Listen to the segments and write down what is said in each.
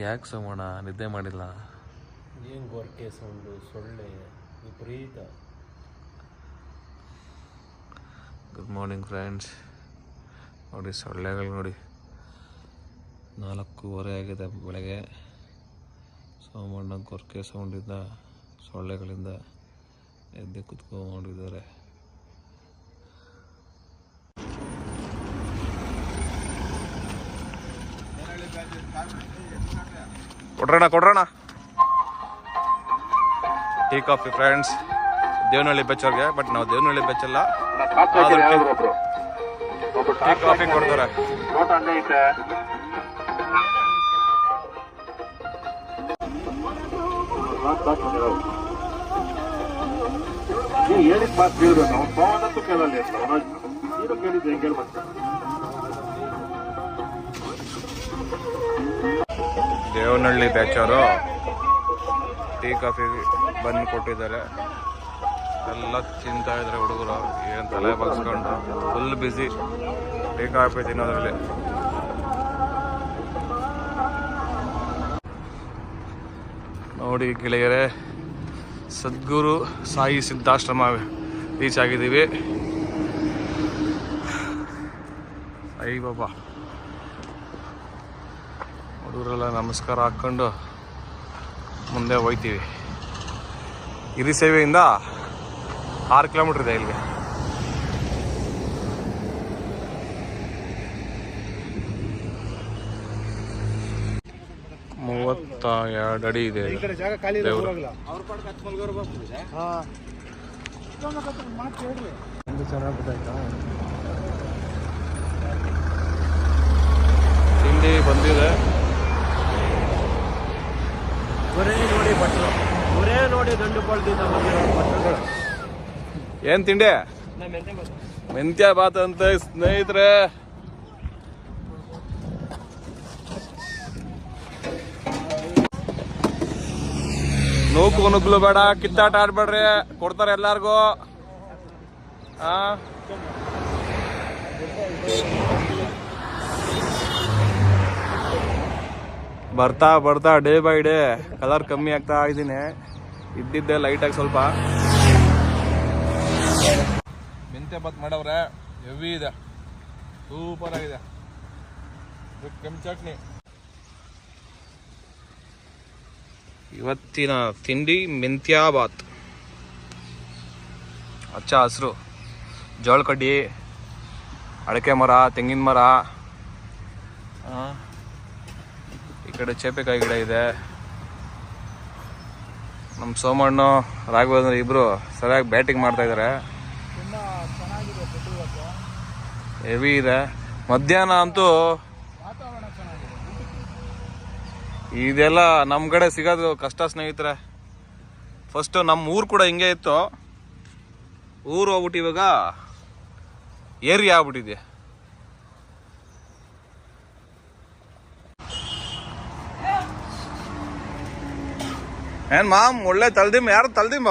ಯಾಕೆ ಸೋಮಣ್ಣ? ನಿದ್ದೆ ಮಾಡಿಲ್ಲ? ಏನು ಗೋರ್ಕೆ ಸೌಂಡು ಸೊಳ್ಳೆ ವಿಪರೀತ. ಗುಡ್ ಮಾರ್ನಿಂಗ್ ಫ್ರೆಂಡ್ಸ್ ನೋಡಿ ಸೊಳ್ಳೆಗಳು ನೋಡಿ. ನಾಲ್ಕೂವರೆ ಆಗಿದೆ ಬೆಳಗ್ಗೆ. ಸೋಮಣ್ಣ ಗೊರ್ಕೆ ಸೌಂಡಿಂದ ಸೊಳ್ಳೆಗಳಿಂದ ಎದ್ದು ಕುತ್ಕೊಂಡಿದ್ದಾರೆ ಕೊಡ್ರಣ ಕೊಡ್ರಣ ಟೀ, ಕಾಫಿ ಫ್ರೆಂಡ್ಸ್ ದೇವನಹಳ್ಳಿ ಬೆಚ್ಚವ್ರಿಗೆ ಬಟ್ ನಾವು ದೇವನಹಳ್ಳಿ ಬೆಚ್ಚಲ್ಲ ಟೀ- ಕಾಫಿ ಕೊಡ್ತಾರೆ. ಹೇಳಿದ ಮಾತು ಕೇಳಿದ್ರು ಕೇಳಲ್ಲ ನೀನು ಕೇಳಿದ್ದು ಹೆಂಗೆ ದೇವನಹಳ್ಳಿ ಬ್ಯಾಚವರು ಟೀ ಕಾಫಿ ಬಂದು ಕೊಟ್ಟಿದ್ದಾರೆ. ಎಲ್ಲ ತಿಂತಾ ಇದ್ದಾರೆ ಹುಡುಗರು. ಏನು ತಲೆ ಬಗ್ಸ್ಕೊಂಡು. ಫುಲ್ ಬ್ಯುಸಿ ಟೀ ಕಾಫಿ ತಿನ್ನೋದ್ರಲ್ಲಿ. ನೋಡಿ ಗೆಳೆಯರೆ, ಸದ್ಗುರು ಸಾಯಿ ಸಿದ್ಧಾಶ್ರಮ ರೀಚ್ ಆಗಿದ್ದೀವಿ. ಸಾಯಿ ಬಾಬಾ. ಹುಡುಗರೆಲ್ಲ ನಮಸ್ಕಾರ ಹಾಕ್ಕೊಂಡು ಮುಂದೆ ಹೋಗ್ತೀವಿ ಹಿರಿ ಸೇವೆಯಿಂದ ಆರು ಕಿಲೋಮೀಟ್ರ್ ಇದೆ ಇಲ್ಲಿಗೆ. ಮೂವತ್ತ ಎರಡು ಅಡಿ ಇದೆ ತಿಂಡಿ ಬಂದಿದೆ. ಗೊರೇ ನೋಡಿ ಭಟ್ರು. ಗುರೇ ನೋಡಿ ಗಂಡು ಪಳ್ದಿದ್ದ ಭಟ್ರುಗಳು. ಏನ್ ತಿಂಡಿ? ಮೆಂತ್ಯ ಬಾತ್ ಅಂತ ಸ್ನೇಹಿತರೆ. ನೂಕು ನುಗ್ಲು ಬೇಡ ಕಿತ್ತಾಟ ಆಡ್ಬೇಡ್ರಿ ಕೊಡ್ತಾರೆ ಎಲ್ಲಾರ್ಗೂ. ಆ? ಬರ್ತಾ ಬರ್ತಾ ಡೇ ಬೈ ಡೇ ಕಲರ್ ಕಮ್ಮಿ ಆಗ್ತಾ ಇದ್ದೀನಿ. ಇದ್ದಿದ್ದೆ ಲೈಟಾಗಿ ಸ್ವಲ್ಪ. ಮೆಂತ್ಯ ಬಾತ್ ಮಾಡವ್ರೆ ಹೆವಿ ಇದೆ. ಸೂಪರ್ ಆಗಿದೆ. ಕೆಂಪು ಚಟ್ನಿ. ಇವತ್ತಿನ ತಿಂಡಿ ಮೆಂತ್ಯ ಬಾತ್ ಹಚ್ಚ ಹಸಿರು. ಜೋಳ ಕಡ್ಡಿ ಅಡಕೆ ಮರ ತೆಂಗಿನ ಮರ. ಈ ಕಡೆ ಚೇಪೆಕಾಯಿ ಗಿಡ ಇದೆ. ನಮ್ಮ ಸೋಮಣ್ಣು, ರಾಘವೇಂದ್ರ ಇಬ್ರು ಸರಿಯಾಗಿ ಬ್ಯಾಟಿಂಗ್ ಮಾಡ್ತಾ ಇದ್ದಾರೆ ಹೆವಿ ಇದೆ. ಮಧ್ಯಾಹ್ನ ಅಂತೂ ಇದೆಲ್ಲ ನಮ್ಮ ಕಡೆ ಸಿಗೋದು ಕಷ್ಟ ಸ್ನೇಹಿತರೆ. ಫಸ್ಟ್ ನಮ್ಮ ಊರು ಕೂಡ ಹಿಂಗೆ ಇತ್ತು. ಊರು ಹೋಗ್ಬಿಟ್ಟು ಇವಾಗ ಏರಿಯಾ ಆಗ್ಬಿಟ್ಟಿದೆ. ಏನ್ ಮಾಮ್, ಒಳ್ಳೆ ತಲ್ದಿಮ್ ಯಾರು ತಲ್ದಿಮ್ಮ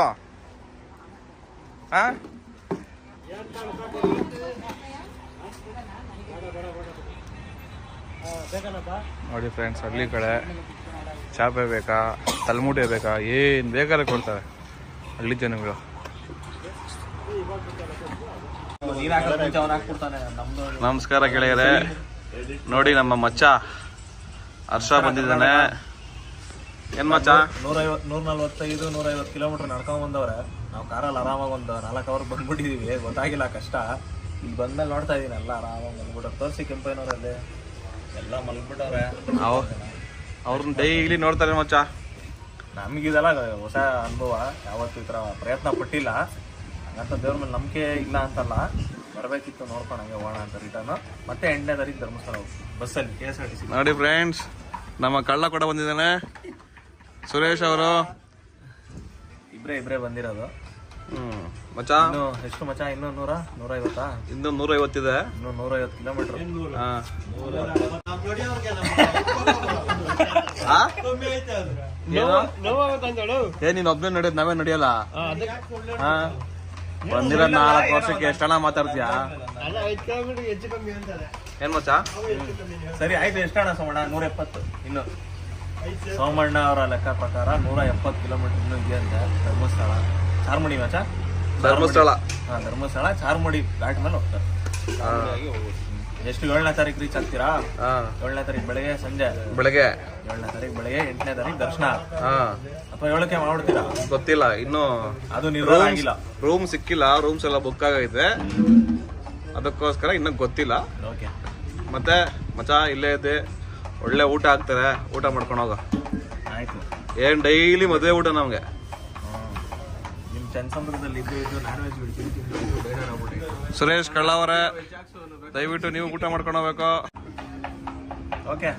ಹಾ ನೋಡಿ ಫ್ರೆಂಡ್ಸ್ ಹಳ್ಳಿ ಕಡೆ ಚಾಪೆ ಬೇಕಾ, ತಲೆಮೂಟೆ ಬೇಕಾ, ಏನ್ ಬೇಕಾದ್ರೆ ಕೊಡ್ತಾರೆ ಹಳ್ಳಿ ಜನಗಳು. ನಮಸ್ಕಾರ ಗೆಳೆಯರೆ. ನೋಡಿ ನಮ್ಮ ಮಚ್ಚ ಹರ್ಷ ಬಂದಿದ್ದಾನೆ. ಏನ್ ಮಚ್ಚ? ನೂರೈವತ್ತು ನೂರ ನಲ್ವತ್ತೈದು ನೂರೈವತ್ತು ಕಿಲೋಮೀಟರ್ ನಡ್ಕೊಂಡ್ ಬಂದವ್ರೆ. ನಾವು ಕಾರಲ್ಲಿ ಆರಾಮಾಗಿ ಒಂದು ನಾಲ್ಕು ಅವರ್ ಬಂದ್ಬಿಟ್ಟಿದೀವಿ. ಗೊತ್ತಾಗಿಲ್ಲ ಕಷ್ಟ. ಇಲ್ಲಿ ಬಂದ್ಮೇಲೆ ನೋಡ್ತಾ ಇದೀನಿ ಎಲ್ಲ ಆರಾಮಾಗಿ ಬಂದ್ಬಿಟ್ಟು. ತೋರಿಸಿ ಕೆಂಪೈನವರಲ್ಲಿ ಎಲ್ಲ ಮಲ್ಬಿಟ್ಟವ್ರೆ ಅವ್ ಅವ್ರನ್ನ ಡೈಲಿ ನೋಡ್ತಾರೆ ಮಚ್ಚ. ನಮಗಿದೆಲ್ಲ ಹೊಸ ಅನುಭವ. ಯಾವತ್ತು ಈ ಥರ ಪ್ರಯತ್ನ ಪಟ್ಟಿಲ್ಲ. ಹಂಗಂತ ದೇವ್ರ ಮೇಲೆ ನಂಬಿಕೆ ಇಲ್ಲ ಅಂತಲ್ಲ. ಬರಬೇಕಿತ್ತು ನೋಡ್ಕೊಂಡು ಹಂಗೆ ಹೋಗೋಣ ಅಂತ ರಿಟರ್ನ್ ಮತ್ತೆ ಎಂಟನೇ ತಾರೀಕು ಧರ್ಮಸ್ಥಳ ಹೋಗ್ತೀವಿ. ಬಸ್ಸಲ್ಲಿ K S R T C ನೋಡಿ ಫ್ರೆಂಡ್ಸ್ ನಮ್ಮ ಕಳ್ಳ ಕೂಡ ಬಂದಿದ್ದಾನೆ. ಸುರೇಶ್ ಅವರು? ಇಬ್ಬರೇ ಇಬ್ಬರೇ ಬಂದಿರೋದು. ಹ್ಮ್. ಮಚ್ಚ? ಇನ್ನು ಎಷ್ಟು ಮಚ ಇನ್ನೂ ನೂರ? ನೂರೈವತ್ತಾ? ಇನ್ನು ನೂರೈವತ್ತಿದೆ. ಇನ್ನೂ ನೂರೈವತ್ತು ಕಿಲೋಮೀಟರ್. ಹಾ. ಏ ನೀನ್ ಒಬ್ಬನೇ ನಡೆಯೋದು ನಾವೇ ನಡೆಯಲ್ಲ? ಹಾ? ಬಂದಿರೋ ನಾಲ್ಕು ವರ್ಷಕ್ಕೆ ಎಷ್ಟೆಲ್ಲ ಮಾತಾಡ್ತೀಯಾ? ಏನ್ ಮಚ್ಚ? ಸರಿ ಆಯ್ತು ಎಷ್ಟಣ್ಣ ಸೋಮಣ್ಣ? ನೂರ ಎಪ್ಪತ್ತು ಇನ್ನು. ಸೋಮಣ್ಣ ಅವರ ಲೆಕ್ಕ ಪ್ರಕಾರ ನೂರ ಎಪ್ಪತ್ತು ಕಿಲೋಮೀಟರ್ ಇನ್ನೂ ಇದೆ ಅಂತೆ. ಧರ್ಮಸ್ಥಳ. ಚಾರ್ಮಡಿ ಮಚ ಧರ್ಮಸ್ಥಳ. ಹಾಂ ಧರ್ಮಸ್ಥಳ ಚಾರ್ಮಡಿ ಘಾಟ್ ಮೇಲೆ ಹೋಗ್ತಾರೆ ಎಷ್ಟು ಏಳನೇ ತಾರೀಕು ರೀಚ್ ಆಗ್ತೀರಾ? ಏಳನೇ ತಾರೀಕು ಬೆಳಗ್ಗೆ ಸಂಜೆ. ಬೆಳಗ್ಗೆ. ಏಳನೇ ತಾರೀಕು ಬೆಳಗ್ಗೆ ಎಂಟನೇ ತಾರೀಕು ದರ್ಶನ. ಅಪ್ಪ ಅಥವಾ ಏಳಕ್ಕೆ ಮಾಡ್ಬಿಡ್ತೀರಾ? ಗೊತ್ತಿಲ್ಲ ಇನ್ನು ಅದು ನೀವು ಆಗಿಲ್ಲ. ರೂಮ್ ಸಿಕ್ಕಿಲ್ಲ ರೂಮ್ಸ್ ಎಲ್ಲ ಬುಕ್ ಆಗೈತೆ ಅದಕ್ಕೋಸ್ಕರ ಇನ್ನೂ ಗೊತ್ತಿಲ್ಲ. ಓಕೆ. ಮತ್ತೆ ಮಚಾ ಇಲ್ಲೇ ಇದ್ದೆ. ಒಳ್ಳೆ ಊಟ ಹಾಕ್ತಾರೆ ಊಟ ಮಾಡ್ಕೊಂಡು ಹೋಗ. ಆಯ್ತು. ಏನ್ ಡೈಲಿ ಮದುವೆ ಊಟ ನಮ್ಗೆ? ನಿಮ್ಮ ಚನ್ನಸಂದ್ರದಲ್ಲಿ ಇದ್ದು ಇದ್ದು ನಾನ್ ವೆಜ್ ಸುರೇಶ್ ಕಳ್ಳವರ ದಯವಿಟ್ಟು ನೀವು ಊಟ ಮಾಡ್ಕೊಂಡು ಹೋಗ್ಬೇಕು. ಓಕೆ.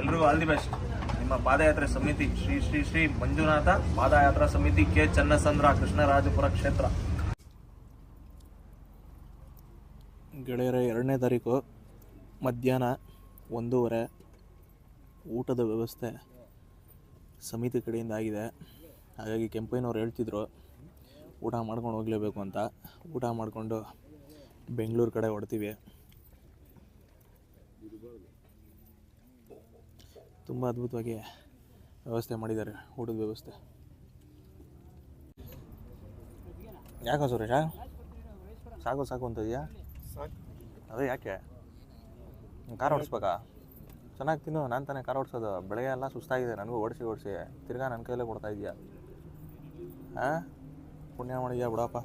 ಎಲ್ರಿಗೂ ಆಲ್ ದಿ ಬೆಸ್ಟ್ ನಿಮ್ಮ ಪಾದಯಾತ್ರೆ ಸಮಿತಿ ಶ್ರೀ ಶ್ರೀ ಶ್ರೀ ಮಂಜುನಾಥ ಪಾದಯಾತ್ರಾ ಸಮಿತಿ ಕೆ ಚನ್ನಸಂದ್ರ ಕೃಷ್ಣರಾಜಪುರ ಕ್ಷೇತ್ರ. ಗೆಳೆಯರ ಎರಡನೇ ತಾರೀಕು ಮಧ್ಯಾಹ್ನ ಒಂದೂವರೆ. ಊಟದ ವ್ಯವಸ್ಥೆ ಸಮಿತಿ ಕಡೆಯಿಂದ ಆಗಿದೆ. ಹಾಗಾಗಿ ಕೆಂಪಯ್ಯನವ್ರು ಹೇಳ್ತಿದ್ರು ಊಟ ಮಾಡ್ಕೊಂಡು ಹೋಗಲೇಬೇಕು ಅಂತ. ಊಟ ಮಾಡಿಕೊಂಡು ಬೆಂಗಳೂರು ಕಡೆ ಹೊಡ್ತೀವಿ ತುಂಬ ಅದ್ಭುತವಾಗಿ ವ್ಯವಸ್ಥೆ ಮಾಡಿದ್ದಾರೆ ಊಟದ ವ್ಯವಸ್ಥೆ. ಯಾಕೋ ಸುರೇಶ? ಸಾಕು ಸಾಕು ಅಂತ ಇದೆಯಾ? ಅದೇ ಯಾಕೆ? ಕಾರ್ ಓಡಿಸ್ಬೇಕಾ? ಚೆನ್ನಾಗಿ ತಿನ್ನು ನಾನು ತಾನೇ ಕಾರ್ ಓಡಿಸೋದು ಬೆಳಗ್ಗೆ ಎಲ್ಲ ಸುಸ್ತಾಗಿದೆ ನನಗೂ ಓಡಿಸಿ ಓಡಿಸಿ. ತಿರ್ಗಾ ನನ್ನ ಕೈಲೇ ಕೊಡ್ತಾ ಇದೆಯಾ ಹಾಂ? ಪುಣ್ಯ ಮಾಡಿದ್ಯಾ ಬಿಡಪ್ಪ.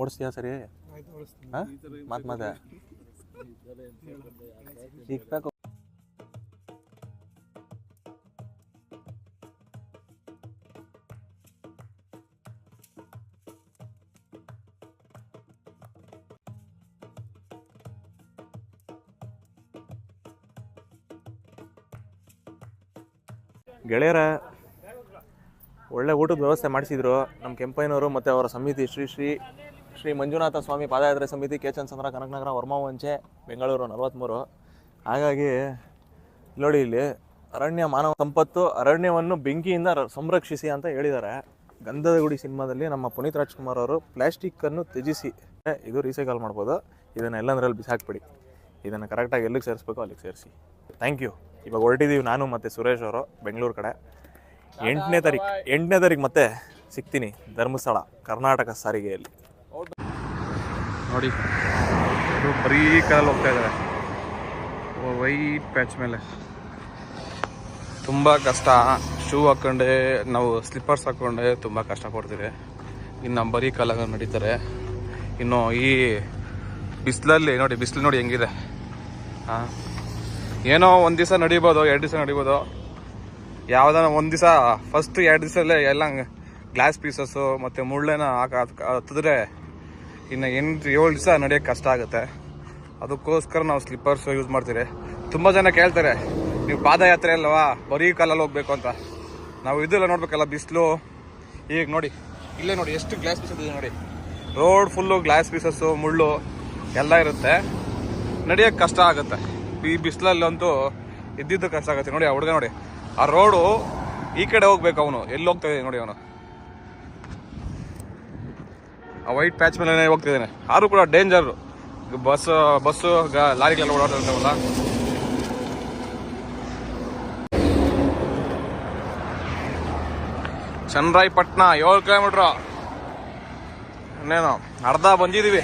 ಓಡಿಸ್ತೀಯಾ ಸರಿ? ಹಾಂ? ಮಾತು ಮಾತೆ ಸಿಗ್ಬೇಕು ಗೆಳೆಯರ ಒಳ್ಳೆ ಊಟದ ವ್ಯವಸ್ಥೆ ಮಾಡಿಸಿದ್ರು. ನಮ್ಮ ಕೆಂಪಯ್ಯನವರು ಮತ್ತು ಅವರ ಸಮಿತಿ ಶ್ರೀ ಶ್ರೀ ಶ್ರೀ ಮಂಜುನಾಥ ಸ್ವಾಮಿ ಪಾದಯಾತ್ರೆ ಸಮಿತಿ ಕೆ ಚಂದ್ರ ಕನಕನಗರ, ವರ್ಮಾವಂಚೆ, ಬೆಂಗಳೂರು ನಲವತ್ತ್ಮೂರು ಹಾಗಾಗಿ ನೋಡಿ ಇಲ್ಲಿ ಅರಣ್ಯ ಮಾನವ ಸಂಪತ್ತು, ಅರಣ್ಯವನ್ನು ಬೆಂಕಿಯಿಂದ ಸಂರಕ್ಷಿಸಿ ಅಂತ ಹೇಳಿದ್ದಾರೆ. ಗಂಧದ ಗುಡಿ ಸಿನಿಮಾದಲ್ಲಿ ನಮ್ಮ ಪುನೀತ್ ರಾಜ್ಕುಮಾರ್ ಅವರು ಪ್ಲಾಸ್ಟಿಕ್ಕನ್ನು ತ್ಯಜಿಸಿ, ಇದು ರೀಸೈಕಲ್ ಮಾಡ್ಬೋದು. ಇದನ್ನು ಎಲ್ಲಂದ್ರಲ್ಲಿ ಬಿಸಾಕ್ಬಿಡಿ. ಇದನ್ನು ಕರೆಕ್ಟಾಗಿ ಎಲ್ಲಿಗೆ ಸೇರಿಸ್ಬೇಕು ಅಲ್ಲಿಗೆ ಸೇರಿಸಿ. ಥ್ಯಾಂಕ್ ಯು ಇವಾಗ ಹೊರಟಿದ್ದೀವಿ ನಾನು ಮತ್ತು ಸುರೇಶ್ ಅವರು ಬೆಂಗಳೂರು ಕಡೆ. ಎಂಟನೇ ತಾರೀಕು ಎಂಟನೇ ತಾರೀಕು ಮತ್ತೆ ಸಿಗ್ತೀನಿ ಧರ್ಮಸ್ಥಳ ಕರ್ನಾಟಕ ಸಾರಿಗೆಯಲ್ಲಿ. ನೋಡಿ ಇದು ಬರೀ ಕಾಲಲ್ಲಿ ಹೋಗ್ತಾ ಇದ್ದಾರೆ. ವೈಟ್ ಪ್ಯಾಚ್ ಮೇಲೆ. ತುಂಬ ಕಷ್ಟ. ಶೂ ಹಾಕೊಂಡೆ ನಾವು ಸ್ಲಿಪ್ಪರ್ಸ್ ಹಾಕೊಂಡೆ ತುಂಬ ಕಷ್ಟಪಡ್ತೀವಿ ಇನ್ನು ಬರೀ ಕಾಲಾಗ ನಡೀತಾರೆ. ಇನ್ನು ಈ ಬಿಸಿಲಲ್ಲಿ ನೋಡಿ ಬಿಸಿಲು ನೋಡಿ ಹೆಂಗಿದೆ. ಹಾಂ. ಏನೋ ಒಂದು ದಿವಸ ನಡಿಬೋದು, ಎರಡು ದಿವಸ ನಡಿಬೋದು. ಯಾವ್ದಾನ ಒಂದು ದಿವಸ ಫಸ್ಟ್ ಎರಡು ದಿವಸಲ್ಲೇ ಎಲ್ಲ ಗ್ಲಾಸ್ ಪೀಸಸ್ಸು ಮತ್ತು ಮುಳ್ಳೆನ ಹಾಕ ಹತ್ತಿದ್ರೆ ಇನ್ನು ಎಂಟು ಏಳು ದಿವಸ ನಡೆಯೋಕ್ಕೆ ಕಷ್ಟ ಆಗುತ್ತೆ. ಅದಕ್ಕೋಸ್ಕರ ನಾವು ಸ್ಲಿಪ್ಪರ್ಸ್ ಯೂಸ್ ಮಾಡ್ತೀರಿ. ತುಂಬ ಜನ ಕೇಳ್ತಾರೆ, ನೀವು ಪಾದಯಾತ್ರೆ ಅಲ್ವಾ? ಬರೀ ಕಾಲಲ್ಲಿ ಹೋಗ್ಬೇಕು ಅಂತ. ನಾವು ಇದೆಲ್ಲ ನೋಡ್ಬೇಕಲ್ಲ, ಬಿಸಿಲು. ಈಗ ನೋಡಿ, ಇಲ್ಲೇ ನೋಡಿ, ಎಷ್ಟು ಗ್ಲಾಸ್ ಪೀಸಸ್ ಇದೆ ನೋಡಿ. ರೋಡ್ ಫುಲ್ಲು ಗ್ಲಾಸ್ ಪೀಸಸ್ಸು ಮುಳ್ಳು, ಎಲ್ಲ ಇರುತ್ತೆ. ನಡೆಯೋಕ್ಕೆ ಕಷ್ಟ ಆಗುತ್ತೆ. ಈ ಬಿಸಿಲಲ್ಲಂತೂ ಇದ್ದಿದ್ದು ಕಷ್ಟ ಆಗುತ್ತೆ. ನೋಡಿ ಆ ಹುಡುಗ ನೋಡಿ. ಆ ರೋಡು ಈ ಕಡೆ ಹೋಗ್ಬೇಕು ಅವನು. ಎಲ್ಲಿ ಹೋಗ್ತಾ ನೋಡಿ ಅವನು. ಆ ವೈಟ್ ಪ್ಯಾಚ್ ಮೇಲೆ ಹೋಗ್ತಿದ್ದಾನೆ ಆದರೂ ಕೂಡ ಡೇಂಜರ್ ಬಸ್ ಬಸ್ಸು ಲಾರಿಗಳೆಲ್ಲ ಓಡಾಡ್ತಾವಲ್ಲ ಚನ್ನರಾಯಪಟ್ಟಣ ಏಳು ಕಿಲೋಮೀಟ್ರ್ ಇನ್ನೇನು, ಅರ್ಧ ಬಂದಿದ್ದೀವಿ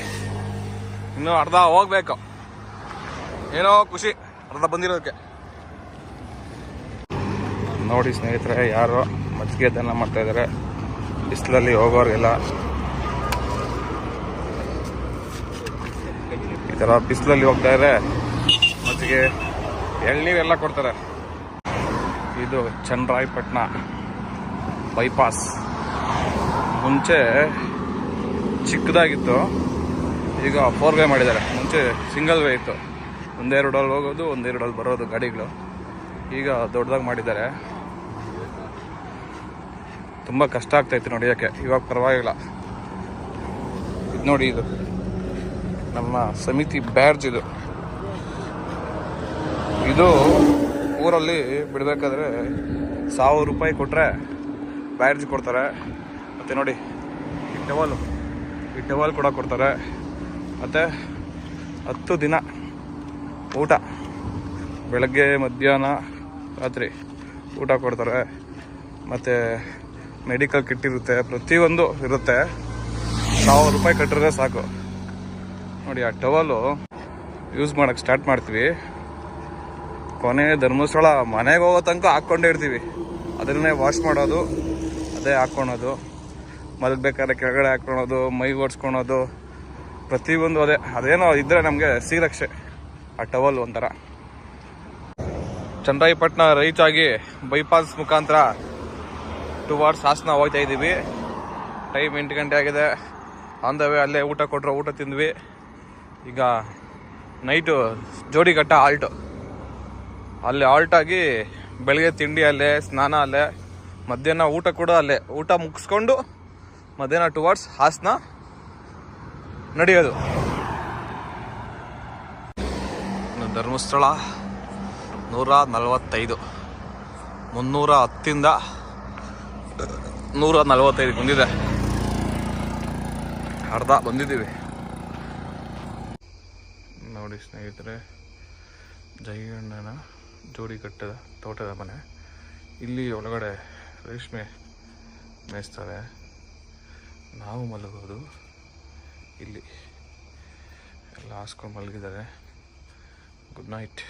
ಇನ್ನೂ ಅರ್ಧ ಹೋಗ್ಬೇಕು. ಏನೋ ಖುಷಿ ಅರ್ಧ ಬಂದಿರೋದಕ್ಕೆ. ನೋಡಿ ಸ್ನೇಹಿತರೆ, ಯಾರು ಮಜ್ಜಿಗೆ ದನ ಮಾಡ್ತಾ ಇದಾರೆ. ಬಿಸಿಲಲ್ಲಿ ಹೋಗೋರಿಗೆಲ್ಲ ಈ ಥರ ಬಿಸಿಲಲ್ಲಿ ಹೋಗ್ತಾ ಇದ್ರೆ ಮಜ್ಜಿಗೆ ಎಳ್ನೀರೆಲ್ಲ ಕೊಡ್ತಾರೆ. ಇದು ಚನ್ನರಾಯಪಟ್ಟಣ ಬೈಪಾಸ್ ಮುಂಚೆ ಚಿಕ್ಕದಾಗಿತ್ತು, ಈಗ ಫೋರ್ ವೇ ಮಾಡಿದ್ದಾರೆ. ಮುಂಚೆ ಸಿಂಗಲ್ ವೇ ಇತ್ತು. ಒಂದೆರಡಲ್ಲಿ ಹೋಗೋದು, ಒಂದೆರಡಲ್ಲಿ ಬರೋದು ಗಾಡಿಗಳು. ಈಗ ದೊಡ್ಡದಾಗಿ ಮಾಡಿದ್ದಾರೆ. ತುಂಬ ಕಷ್ಟ ಆಗ್ತಾಯಿತ್ತು ನೋಡಿಯೋಕ್ಕೆ ಇವಾಗ ಪರವಾಗಿಲ್ಲ. ಇದು ನೋಡಿ ಇದು. ನಮ್ಮ ಸಮಿತಿ ಬ್ಯಾರ್ಜ್ ಇದು. ಇದು ಊರಲ್ಲಿ ಬಿಡಬೇಕಾದ್ರೆ ಸಾವಿರ ರೂಪಾಯಿ ಕೊಟ್ಟರೆ ಬ್ಯಾಡ್ಜ್ ಕೊಡ್ತಾರೆ. ಮತ್ತು ನೋಡಿ, ಈ ಟವಲು, ಈ ಟವಲ್ ಕೂಡ ಕೊಡ್ತಾರೆ. ಮತ್ತು ಹತ್ತು ದಿನ ಊಟ. ಬೆಳಗ್ಗೆ, ಮಧ್ಯಾಹ್ನ, ರಾತ್ರಿ ಊಟ ಕೊಡ್ತಾರೆ. ಮತ್ತು ಮೆಡಿಕಲ್ ಕಿಟ್ ಇರುತ್ತೆ. ಪ್ರತಿಯೊಂದು ಇರುತ್ತೆ. ಸಾವಿರ ರೂಪಾಯಿ ಕಟ್ಟಿದ್ರೆ ಸಾಕು. ನೋಡಿ, ಆ ಟವಲು ಯೂಸ್ ಮಾಡೋಕ್ಕೆ ಸ್ಟಾರ್ಟ್ ಮಾಡ್ತೀವಿ. ಕೊನೆ ಧರ್ಮಸ್ಥಳ ಮನೆಗೆ ಹೋಗೋ ತನಕ ಹಾಕ್ಕೊಂಡೇ ಇರ್ತೀವಿ. ಅದನ್ನೇ ವಾಶ್ ಮಾಡೋದು, ಅದೇ ಹಾಕ್ಕೊಳೋದು. ಮಲಗಬೇಕಾದ್ರೆ ಕೆಳಗಡೆ ಹಾಕ್ಕೊಳೋದು ಮೈಗೆ ಓಡಿಸ್ಕೊಳೋದು ಪ್ರತಿಯೊಂದು ಅದೇ. ಅದೇನೋ ಇದ್ದರೆ ನಮಗೆ ಶ್ರೀರಕ್ಷೆ ಆ ಟವಲ್ ಒಂಥರ. ಚಂದ್ರಾಯಪಟ್ಟಣ ಆಗಿ ಬೈಪಾಸ್ ಮುಖಾಂತರ ಟುವಾರ್ಡ್ಸ್ ಹಾಸನ ಹೋಗ್ತಾ ಇದ್ದೀವಿ. ಟೈಮ್ ಎಂಟು ಗಂಟೆ ಆಗಿದೆ. ಆನ್ ದ ವೇ ಅಲ್ಲೇ ಊಟ ಕೊಟ್ಟರು ಊಟ ತಿಂದ್ವಿ. ಈಗ ನೈಟು ಜೋಡಿಘಟ್ಟ ಆಲ್ಟು ಅಲ್ಲಿ ಆಲ್ಟಾಗಿ ಬೆಳಗ್ಗೆ ತಿಂಡಿ ಅಲ್ಲೇ, ಸ್ನಾನ ಅಲ್ಲೇ, ಮಧ್ಯಾಹ್ನ ಊಟ ಕೂಡ ಅಲ್ಲೇ. ಊಟ ಮುಗಿಸ್ಕೊಂಡು ಮಧ್ಯಾಹ್ನ ಟುವಾರ್ಡ್ಸ್ ಹಾಸನ ನಡೆಯೋದು ಇನ್ನು ಧರ್ಮಸ್ಥಳ ನೂರ ನಲವತ್ತೈದು. ಮುನ್ನೂರ ಹತ್ತಿಂದ ನೂರ ನಲವತ್ತೈದು ಬಂದಿದೆ. ಅರ್ಧ ಬಂದಿದ್ದೀವಿ. ನೋಡಿ ಸ್ನೇಹಿತರೆ ಜೈಗಣ್ಣನ ಜೋಡಿ ಕಟ್ಟದ ತೋಟದ ಮನೆ. ಇಲ್ಲಿ ಒಳಗಡೆ ರೇಷ್ಮೆ ಮೇಯಿಸ್ತಾರೆ ನಾವು ಮಲಗೋದು ಇಲ್ಲಿ. ಎಲ್ಲ ಹಾಸ್ಕೊಂಡು ಮಲಗಿದ್ದಾರೆ. Good night